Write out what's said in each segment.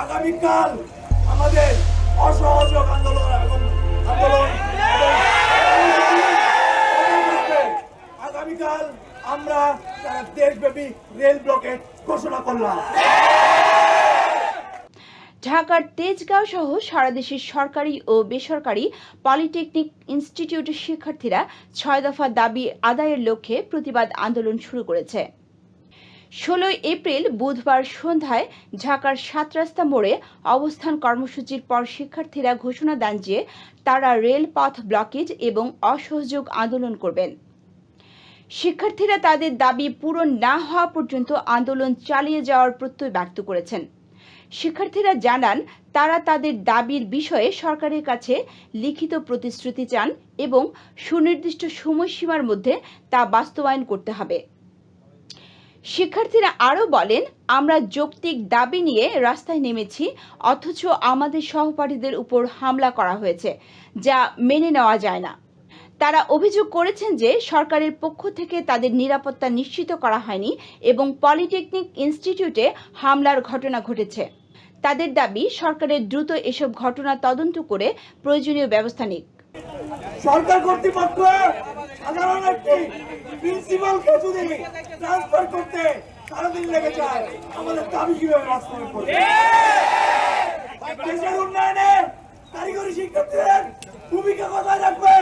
আগামীকাল আমাদের অসহযোগ আন্দোলন আন্দোলন আগামীকাল আমরা তারা দেশব্যাপী রেল ব্লকেট ঘোষণা করলাম। ঢাকার তেজগাঁও সহ সারা দেশের সরকারি ও বেসরকারি পলিটেকনিক ইনস্টিটিউটের শিক্ষার্থীরা ছয় দফা দাবি আদায়ের লক্ষ্যে প্রতিবাদ আন্দোলন শুরু করেছে। ষোলোই এপ্রিল বুধবার সন্ধ্যায় ঢাকার সাত রাস্তা মোড়ে অবস্থান কর্মসূচির পর শিক্ষার্থীরা ঘোষণা দেন যে তারা রেলপথ ব্লকেজ এবং অসহযোগ আন্দোলন করবেন। শিক্ষার্থীরা তাদের দাবি পূরণ না হওয়া পর্যন্ত আন্দোলন চালিয়ে যাওয়ার প্রত্যয় ব্যক্ত করেছেন। শিক্ষার্থীরা জানান, তারা তাদের দাবির বিষয়ে সরকারের কাছে লিখিত প্রতিশ্রুতি চান এবং সুনির্দিষ্ট সময়সীমার মধ্যে তা বাস্তবায়ন করতে হবে। শিক্ষার্থীরা আরও বলেন, আমরা যৌক্তিক দাবি নিয়ে রাস্তায় নেমেছি, অথচ আমাদের সহপাঠীদের উপর হামলা করা হয়েছে, যা মেনে নেওয়া যায় না। তারা অভিযোগ করেছেন যে, সরকারের পক্ষ থেকে তাদের নিরাপত্তা নিশ্চিত করা হয়নি এবং পলিটেকনিক ইনস্টিটিউটে হামলার ঘটনা ঘটেছে। তাদের দাবি, সরকারের দ্রুত এসব ঘটনা তদন্ত করে প্রয়োজনীয় ব্যবস্থা নিক। সরকার কর্তৃপক্ষ সাধারণ একটি প্রিন্সিপালকে যদি ট্রান্সফার করতে সারাদিন লেগে যায়। আমাদের দাবি কীভাবে বাস্তবায়ন করবে দেশের উন্নয়নে কারিগরি শিক্ষার্থীদের ভূমিকা কোথায় রাখবে।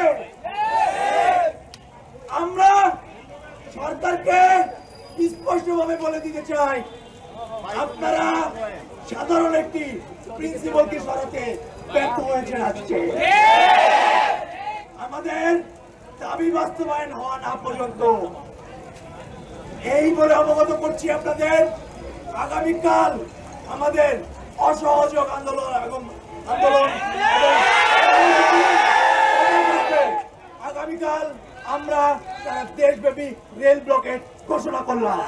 আমরা সরকারকে স্পষ্টভাবে বলে দিতে চাই, আপনারা সাধারণ একটি প্রিন্সিপালকে সরাতে ব্যর্থ হয়েছে আজকে। আমাদের দাবি বাস্তবায়ন হওয়া না পর্যন্ত। এই বলে অবগত করছি আপনাদের, আগামীকাল আমাদের অসহযোগ আন্দোলন এবং আন্দোলন আগামীকাল আমরা দেশব্যাপী রেল ব্লকেট ঘোষণা করলাম।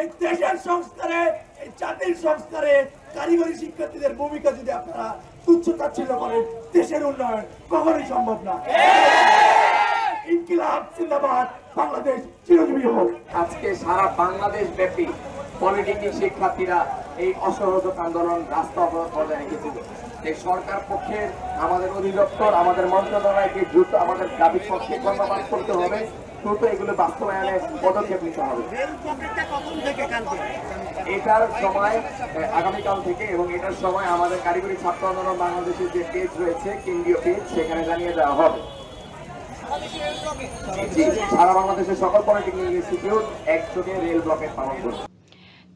এই দেশের সংস্কারে, এই জাতির সংস্কারে কারিগরি শিক্ষার্থীদের ভূমিকা যদি আপনারা করেন দেশের উন্নয়ন কখনোই সম্ভব না। ইনকিলাব বাংলাদেশ চিরজীবী হোক। আজকে সারা বাংলাদেশ ব্যাপী পলিটেকনিক শিক্ষার্থীরা এই অসহযোগ আন্দোলন রাস্তা অবরোধ এই সরকার পক্ষের আমাদের অধিদপ্তর, আমাদের মন্ত্রণালয়কে দ্রুত আমাদের দাবির পক্ষে কর্মপাত করতে হবে। দ্রুত এগুলো বাস্তবায়নে পদক্ষেপ নিতে হবে। এটার সময় আগামীকাল থেকে এবং এটার সময় আমাদের কারিগরি ছাত্র আন্দোলন বাংলাদেশের যে পেজ রয়েছে, কেন্দ্রীয় পেজ, সেখানে জানিয়ে দেওয়া হবে। সারা বাংলাদেশের সকল পলিটেকনিক ইনস্টিটিউট একযোগে রেল পালন করবে।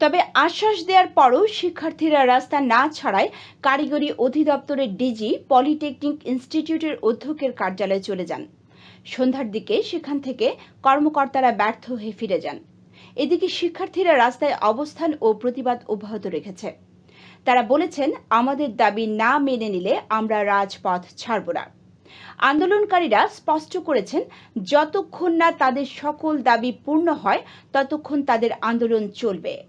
তবে আশ্বাস দেওয়ার পরও শিক্ষার্থীরা রাস্তা না ছাড়ায় কারিগরি অধিদপ্তরের ডিজি পলিটেকনিক ইনস্টিটিউটের অধ্যক্ষের কার্যালয়ে চলে যান। সন্ধ্যার দিকে সেখান থেকে কর্মকর্তারা ব্যর্থ হয়ে ফিরে যান। এদিকে শিক্ষার্থীরা রাস্তায় অবস্থান ও প্রতিবাদ অব্যাহত রেখেছে। তারা বলেছেন, আমাদের দাবি না মেনে নিলে আমরা রাজপথ ছাড়ব না। আন্দোলনকারীরা স্পষ্ট করেছেন, যতক্ষণ না তাদের সকল দাবি পূর্ণ হয়, ততক্ষণ তাদের আন্দোলন চলবে।